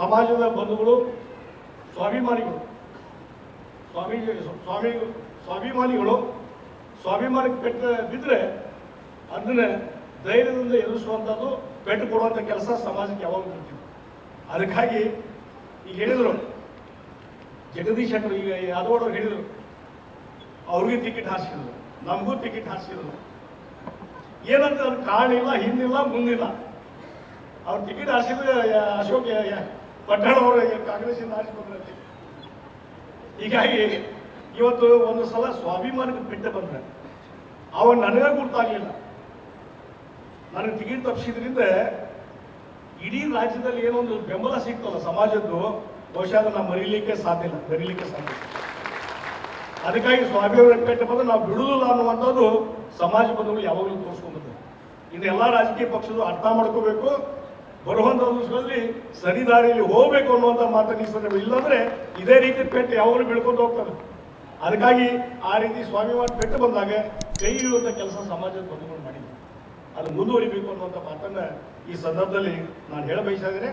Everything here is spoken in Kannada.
ಸಮಾಜದ ಬಂಧುಗಳು, ಸ್ವಾಭಿಮಾನಿಗಳು, ಸ್ವಾಮೀಜಿ, ಸ್ವಾಮಿ, ಸ್ವಾಭಿಮಾನಿಗಳು ಸ್ವಾಭಿಮಾನಕ್ಕೆ ಪೆಟ್ಟು ಬಿದ್ದರೆ ಅದನ್ನ ಧೈರ್ಯದಿಂದ ಎದುರಿಸುವಂಥದ್ದು ಪೆಟ್ಟು ಕೊಡುವಂಥ ಕೆಲಸ ಸಮಾಜಕ್ಕೆ ಯಾವಾಗ ಬರ್ತೀವಿ ಅದಕ್ಕಾಗಿ ಈಗ ಹೇಳಿದರು, ಜಗದೀಶ್ ಶೆಟ್ಟರು, ಈಗ ಯಾದವಾಡ್ ಅವ್ರು ಹೇಳಿದರು, ಅವ್ರಿಗೆ ಟಿಕೆಟ್ ಹಾರಿಸಿದ್ರು, ನಮಗೂ ಟಿಕೆಟ್ ಹಾರಿಸಿದ್ರು. ಏನಂತ ಕಾಣಿಲ್ಲ ಹಿಂದಿಲ್ಲ, ಮುಂದಿಲ್ಲ. ಅವ್ರು ಟಿಕೆಟ್ ಹಾರಿಸಿದ್ರೆ ಅಶೋಕ್ ಯ- ಕಾಂಗ್ರೆಸ್ಸಿನ ಪಟ್ಟಣ ಅವರು ಕಾಂಗ್ರೆಸ್ಸಿಂದ ಹಾರಿಸ್ಕೊಂಡ್ರೆ ಹೀಗಾಗಿ ಇವತ್ತು ಒಂದು ಸಲ ಸ್ವಾಭಿಮಾನಕ್ಕೆ ಬಿಟ್ಟು ಬಂದ್ರೆ ಅವ ನನಗೆ ಗೊತ್ತಾಗಲಿಲ್ಲ ನನಗೆ ಟಿಕೆಟ್ ತಪ್ಪಿಸಿದ್ರಿಂದ ಇಡೀ ರಾಜ್ಯದಲ್ಲಿ ಏನೋ ಒಂದು ಬೆಂಬಲ ಸಿಗ್ತಲ್ಲ ಸಮಾಜದ್ದು, ಬಹುಶಃ ಅದನ್ನ ಮರೀಲಿಕ್ಕೆ ಸಾಧ್ಯ ಇಲ್ಲ ಮರೀಲಿಕ್ಕೆ ಸಾಧ್ಯ. ಅದಕ್ಕಾಗಿ ಸ್ವಾಭಿಮಾನ ಪೆಟ್ಟ ಬಂದ್ರೆ ನಾವು ಬಿಡುದಿಲ್ಲ ಅನ್ನುವಂಥದ್ದು ಸಮಾಜ ಬಂಧುಗಳು ಯಾವಾಗಲೂ ತೋರಿಸ್ಕೊಂಡ್ಬಿಟ್ಟು ಇದೆಲ್ಲಾ ಎಲ್ಲ ರಾಜಕೀಯ ಪಕ್ಷದ ಅರ್ಥ ಮಾಡ್ಕೋಬೇಕು. ಬರುವಂಥ ದಿವಸಗಳಲ್ಲಿ ಸರಿ ದಾರಿಯಲ್ಲಿ ಹೋಗ್ಬೇಕು ಅನ್ನುವಂಥ ಮಾತನ್ನು ಸಂದರ್ಭ ಇಲ್ಲಾಂದ್ರೆ ಇದೇ ರೀತಿ ಪೆಟ್ಟು ಯಾವಾಗಲೂ ಬೆಳ್ಕೊಂಡು ಹೋಗ್ತಾರೆ ಅದಕ್ಕಾಗಿ ಆ ರೀತಿ ಸ್ವಾಭಿಮಾನ ಪೆಟ್ಟು ಬಂದಾಗ ಕೈ ಇರುವಂಥ ಕೆಲಸ ಸಮಾಜದ ಬಂಧುಗಳು ಮಾಡಿದೆ. ಅದು ಮುಂದುವರಿಬೇಕು ಅನ್ನುವಂಥ ಮಾತನ್ನ ಈ ಸಂದರ್ಭದಲ್ಲಿ ನಾನು ಹೇಳ ಬಯಸಿದ್ರೆ